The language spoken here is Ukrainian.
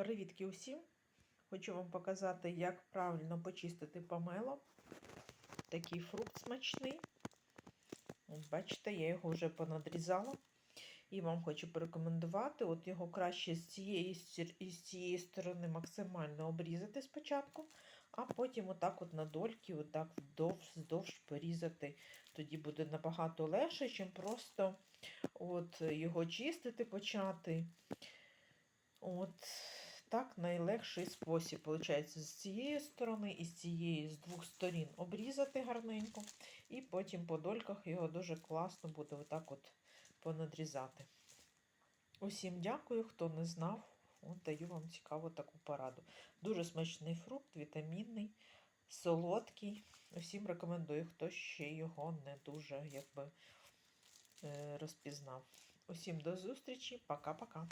Привітки усім! Хочу вам показати, як правильно почистити помело. Такий фрукт смачний. Бачите, я його вже понадрізала. І вам хочу порекомендувати, от його краще з цієї, із цієї сторони максимально обрізати спочатку, а потім отак от на дольки, отак вдовж, вздовж порізати. Тоді буде набагато легше, чим просто от його чистити почати. От так найлегший спосіб, виходить, з цієї сторони і з цієї, з двох сторін обрізати гарненько, і потім по дольках його дуже класно буде отак от понадрізати. Усім дякую, хто не знав. От даю вам цікаву таку пораду. Дуже смачний фрукт, вітамінний, солодкий. Усім рекомендую, хто ще його не дуже якби, е, розпізнав. Усім до зустрічі, пока-пока.